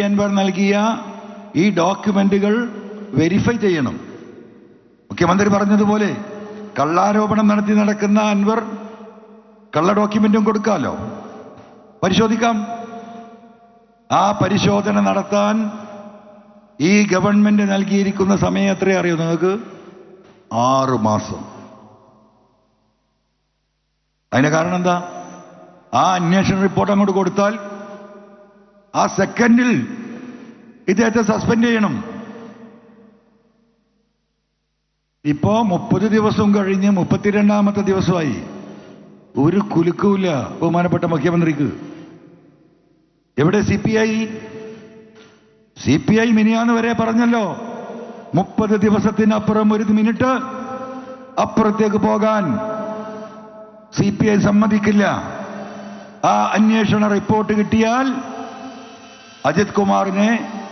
അൻവർ നൽകിയ ഈ ഡോക്യുമെന്റുകൾ വെരിഫൈ ചെയ്യണം. മുഖ്യമന്ത്രി പറഞ്ഞതുപോലെ കള്ളാരോപണം നടത്തി നടക്കുന്ന അൻവർ കള്ള ഡോക്യുമെന്റും കൊടുക്കാമല്ലോ പരിശോധിക്കാം. ആ പരിശോധന നടത്താൻ ഈ ഗവൺമെന്റ് നൽകിയിരിക്കുന്ന സമയം എത്രയാ അറിയോ നിങ്ങൾക്ക്? ആറു മാസം. അതിന് കാരണം എന്താ? ആ അന്വേഷണ റിപ്പോർട്ട് അങ്ങോട്ട് കൊടുത്താൽ ആ സെക്കൻഡിൽ ഇദ്ദേഹത്തെ സസ്പെൻഡ് ചെയ്യണം. ഇപ്പോ മുപ്പത് ദിവസവും കഴിഞ്ഞ് മുപ്പത്തിരണ്ടാമത്തെ ദിവസമായി. ഒരു കുലുക്കുമില്ല ബഹുമാനപ്പെട്ട മുഖ്യമന്ത്രിക്ക്. എവിടെ C P I? C P I മിനിയാന്ന് വരെ പറഞ്ഞല്ലോ. മുപ്പത് ദിവസത്തിനപ്പുറം ഒരു മിനിറ്റ് അപ്പുറത്തേക്ക് പോകാൻ സി പി ഐ സമ്മതിക്കില്ല. ആ അന്വേഷണ റിപ്പോർട്ട് കിട്ടിയാൽ അജിത് കുമാറിനെ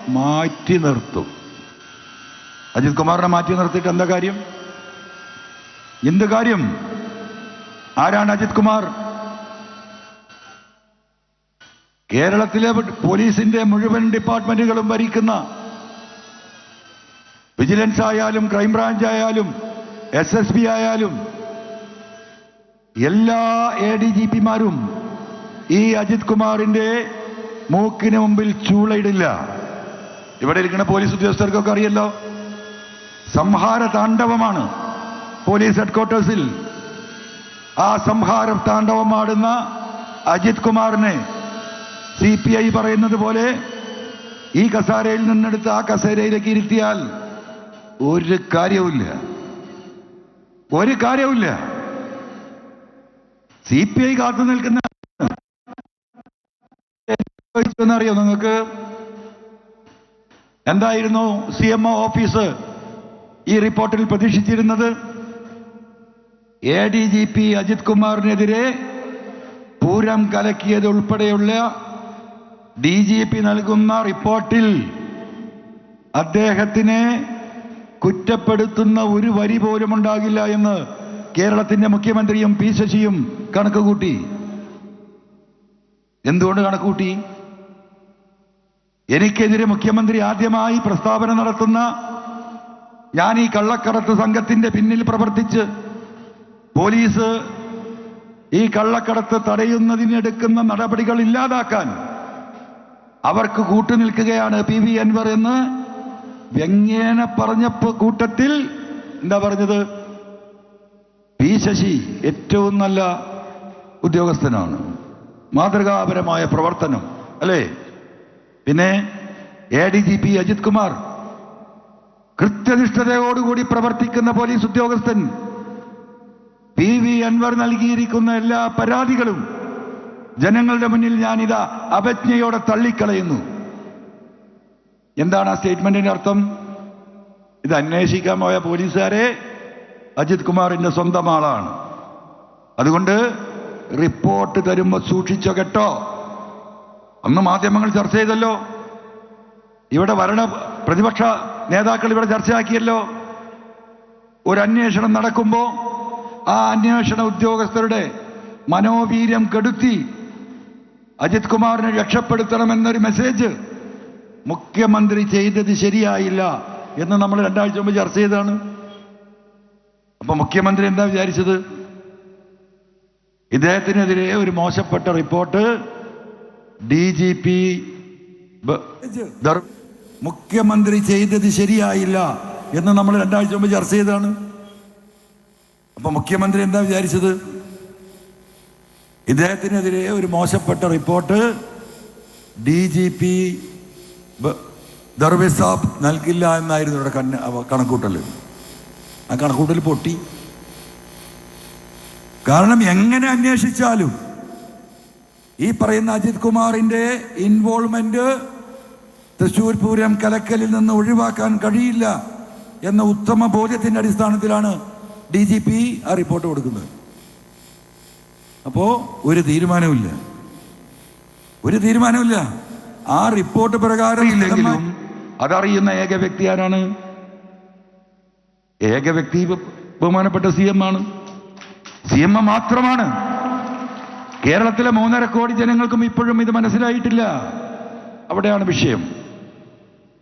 മാറ്റി നിർത്തും. അജിത് കുമാറിനെ മാറ്റി നിർത്തിയിട്ട് എന്താ കാര്യം? എന്ത് കാര്യം? ആരാണ് അജിത് കുമാർ? കേരളത്തിലെ പോലീസിന്റെ മുഴുവൻ ഡിപ്പാർട്ട്മെന്റുകളും ഭരിക്കുന്ന വിജിലൻസ് ആയാലും ക്രൈംബ്രാഞ്ച് ആയാലും എസ് എസ് പി ആയാലും എല്ലാ എ ഡി ജി പിമാരും ഈ അജിത് കുമാറിന്റെ മൂക്കിന് മുമ്പിൽ ചൂളയിടില്ല. ഇവിടെ ഇരിക്കുന്ന പോലീസ് ഉദ്യോഗസ്ഥർക്കൊക്കെ അറിയല്ലോ. സംഹാര താണ്ഡവമാണ് പോലീസ് ഹെഡ്ക്വാർട്ടേഴ്സിൽ. ആ സംഹാര താണ്ഡവമാടുന്ന അജിത് കുമാറിനെ സി പി ഐ പറയുന്നത് പോലെ ഈ കസാരയിൽ നിന്നെടുത്ത് ആ കസേരയിലേക്ക് ഇരുത്തിയാൽ ഒരു കാര്യവുമില്ല. ഒരു കാര്യവുമില്ല. സി പി ഐ കാത്തു നിൽക്കുന്ന എന്നറിയോ നിങ്ങൾക്ക്? എന്തായിരുന്നു സി എം ഒ ഓഫീസ് ഈ റിപ്പോർട്ടിൽ പ്രതീക്ഷിച്ചിരുന്നത്? A D G P Ajith കുമാറിനെതിരെ Pooram കലക്കിയത് ഉൾപ്പെടെയുള്ള ഡി ജി പി നൽകുന്ന റിപ്പോർട്ടിൽ അദ്ദേഹത്തിനെ കുറ്റപ്പെടുത്തുന്ന ഒരു വരി പോലും ഉണ്ടാകില്ല എന്ന് കേരളത്തിന്റെ മുഖ്യമന്ത്രിയും പി ശശിയും കണക്ക് കൂട്ടി എന്തുകൊണ്ട് കണക്ക് കൂട്ടി എനിക്കെതിരെ മുഖ്യമന്ത്രി ആദ്യമായി പ്രസ്താവന നടത്തുന്ന ഞാൻ ഈ കള്ളക്കടത്ത് സംഘത്തിന്റെ പിന്നിൽ പ്രവർത്തിച്ച് പോലീസ് ഈ കള്ളക്കടത്ത് തടയുന്നതിനെടുക്കുന്ന നടപടികൾ ഇല്ലാതാക്കാൻ അവർക്ക് കൂട്ടുനിൽക്കുകയാണ് പി വി അൻവർ എന്ന് വ്യങ്ങേന പറഞ്ഞപ്പോ കൂട്ടത്തിൽ എന്താ പറഞ്ഞത്? പി ശശി ഏറ്റവും നല്ല ഉദ്യോഗസ്ഥനാണ്. മാതൃകാപരമായ പ്രവർത്തനം അല്ലേ? പിന്നെ A D G P Ajith Kumar കൃത്യനിഷ്ഠതയോടുകൂടി പ്രവർത്തിക്കുന്ന പോലീസ് ഉദ്യോഗസ്ഥൻ പി വി അൻവർ നൽകിയിരിക്കുന്ന എല്ലാ പരാതികളും ജനങ്ങളുടെ മുന്നിൽ ഞാനിതാ അപജ്ഞയോടെ തള്ളിക്കളയുന്നു. എന്താണ് ആ സ്റ്റേറ്റ്മെന്റിന്റെ അർത്ഥം? ഇത് അന്വേഷിക്കാൻ പോയ പോലീസുകാരെ അജിത് കുമാറിന്റെ സ്വന്തം ആളാണ്. അതുകൊണ്ട് റിപ്പോർട്ട് തരുമ്പോൾ സൂക്ഷിച്ചോ കേട്ടോ? അന്ന് മാധ്യമങ്ങൾ ചർച്ച ചെയ്തല്ലോ. ഇവിടെ വരണ പ്രതിപക്ഷ നേതാക്കൾ ഇവിടെ ചർച്ചയാക്കിയല്ലോ. ഒരു അന്വേഷണം നടക്കുമ്പോൾ ആ അന്വേഷണ ഉദ്യോഗസ്ഥരുടെ മനോവീര്യം കെടുത്തി അജിത് കുമാറിനെ രക്ഷപ്പെടുത്തണമെന്നൊരു മെസ്സേജ് മുഖ്യമന്ത്രി ചെയ്തത് ശരിയായില്ല എന്ന് നമ്മൾ രണ്ടാഴ്ച മുമ്പ് ചർച്ച ചെയ്തതാണ്. അപ്പൊ മുഖ്യമന്ത്രി എന്താ വിചാരിച്ചത്? ഇദ്ദേഹത്തിനെതിരെ ഒരു മോശപ്പെട്ട റിപ്പോർട്ട് ഡി ജി. പി മുഖ്യമന്ത്രി ചെയ്തത് ശരിയായില്ല എന്ന് നമ്മൾ രണ്ടാഴ്ച മുമ്പ് ചർച്ച ചെയ്തതാണ്. അപ്പൊ മുഖ്യമന്ത്രി എന്താ വിചാരിച്ചത്? ഇദ്ദേഹത്തിനെതിരെ ഒരു മോശപ്പെട്ട report D G P Darvesh Sahib നൽകില്ല എന്നായിരുന്നു ഇവിടെ കണ്ണ് കണക്കൂട്ടൽ ആ കണക്കൂട്ടൽ പൊട്ടി. കാരണം എങ്ങനെ അന്വേഷിച്ചാലും ഈ പറയുന്ന അജിത് കുമാറിന്റെ ഇൻവോൾവ്മെന്റ് തൃശൂർ പൂരം കലക്കലിൽ നിന്ന് ഒഴിവാക്കാൻ കഴിയില്ല എന്ന ഉത്തമ ബോധ്യത്തിന്റെ അടിസ്ഥാനത്തിലാണ് ഡി ജി പി ആ റിപ്പോർട്ട് കൊടുക്കുന്നത്. അപ്പോൾ ഒരു തീരുമാനമില്ല ഒരു തീരുമാനമില്ല ആ റിപ്പോർട്ട് പ്രകാരം ഇല്ലെങ്കിലും അതറിയുന്ന ഏക വ്യക്തി ആരാണ്? ഏക വ്യക്തി ബഹുമാനപ്പെട്ട സി എം ആണ്. സി എം മാത്രമാണ്. കേരളത്തിലെ മൂന്നര കോടി ജനങ്ങൾക്കും ഇപ്പോഴും ഇത് മനസ്സിലായിട്ടില്ല. അവിടെയാണ് വിഷയം.